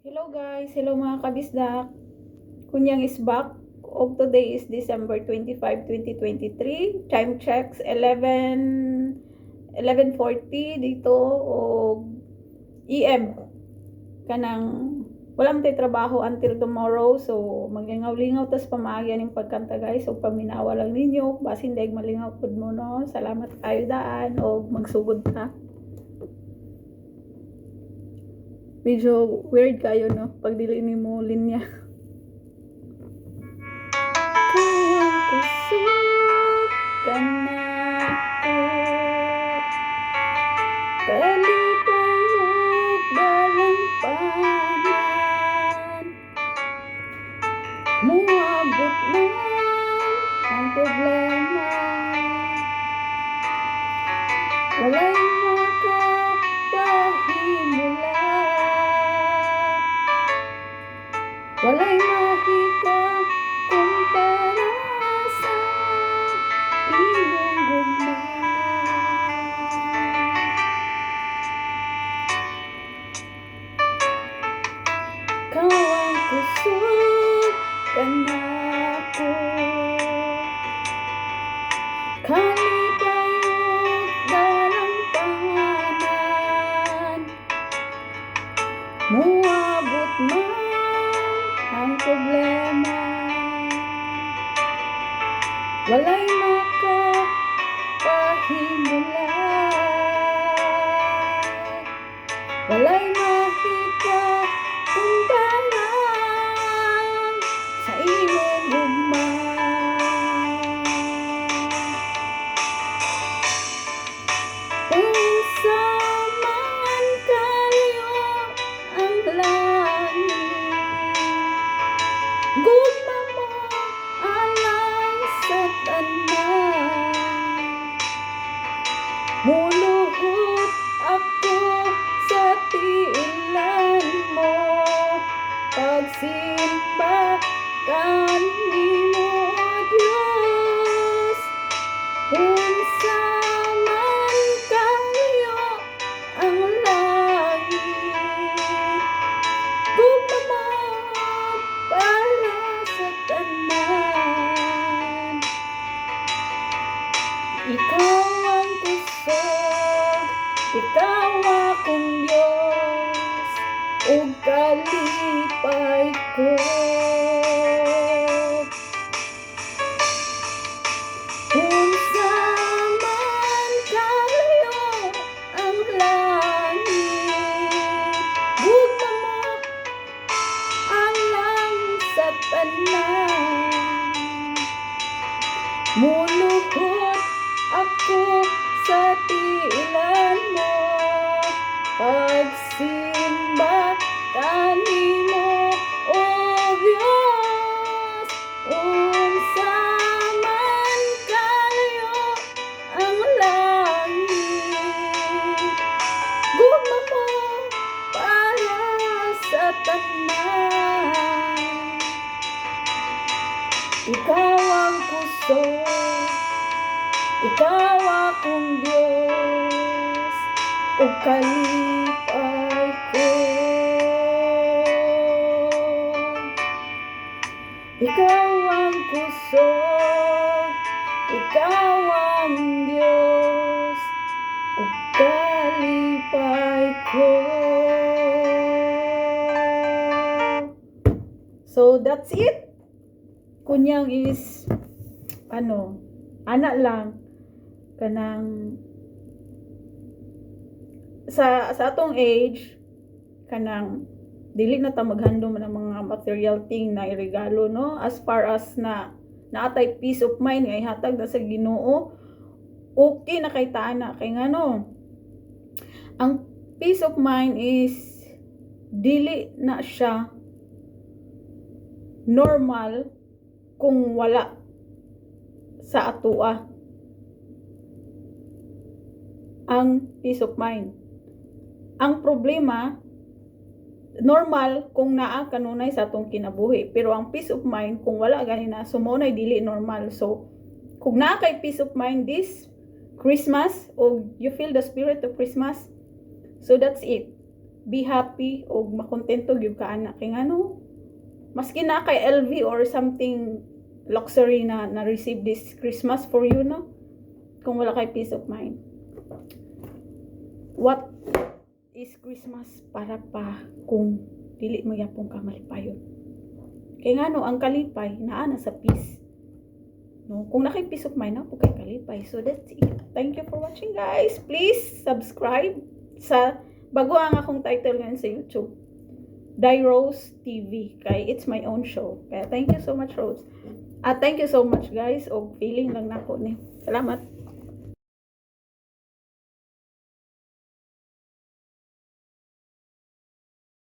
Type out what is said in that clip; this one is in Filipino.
Hello guys, hello mga kabisdak. Kunyang is back. Og today is December 25, 2023. Time checks 11 11:40 dito og EM kanang wala man tay trabaho until tomorrow. So maglingaw-lingaw tas pamaagya ning pagkanta guys. So paminawa lang ninyo. Basin daig malingaw pud mo no? Salamat kayo daan. Og magsugod ta medyo weird kayo no? Pag dili mo linya. Kayang kusog ka na ko Kalipayog dalang panan Muabot na ang problema Walay Kau ang kusog kanako Kalipayog dalang tahanan Muabot man ang problema. Walay makapahimulan Muluhod ako sa tiilan mo. Pagsimba kanimo ikaw akong Diyos, ug kalipay ko. Unsa man kayo ang langit, mo sa tanan. Muluhod sa tanan ikaw ang kusog, ikaw akong Diyos, o kalipay ko. Ikaw ang kusog, ikaw ang Diyos, So that's it. Kunyang is ano anak lang kanang sa sa atong age kanang dili na ta maghandom ng mga material thing na iregalo no? As far as na naatay peace of mind nga ihatag na sa Ginoo okay na kay tana kay ngano ang peace of mind is dili na siya normal kung wala sa atua ang peace of mind. Ang problema, normal kung naa kanunay sa atong kinabuhi. Pero ang peace of mind, kung wala ganina, sumunay dili normal. So, kung naa kay peace of mind this Christmas, o you feel the spirit of Christmas, so that's it. be happy o makontento gyud ka ana kay ngano maski na kay LV or something luxury na na receive this Christmas for you no? Kung wala kay peace of mind. What is Christmas para pa kung dili mo yapon ka malipayon kay ngano ang kalipay naa na sa peace. No kung nakay peace of mind na po kay kalipay. So that's it. Thank you for watching guys. Please subscribe sa bago ang akong title ngayon sa YouTube Die Rose TV kay it's my own show. Kaya thank you so much Rose. At thank you so much guys. Og feeling lang nako ni. Salamat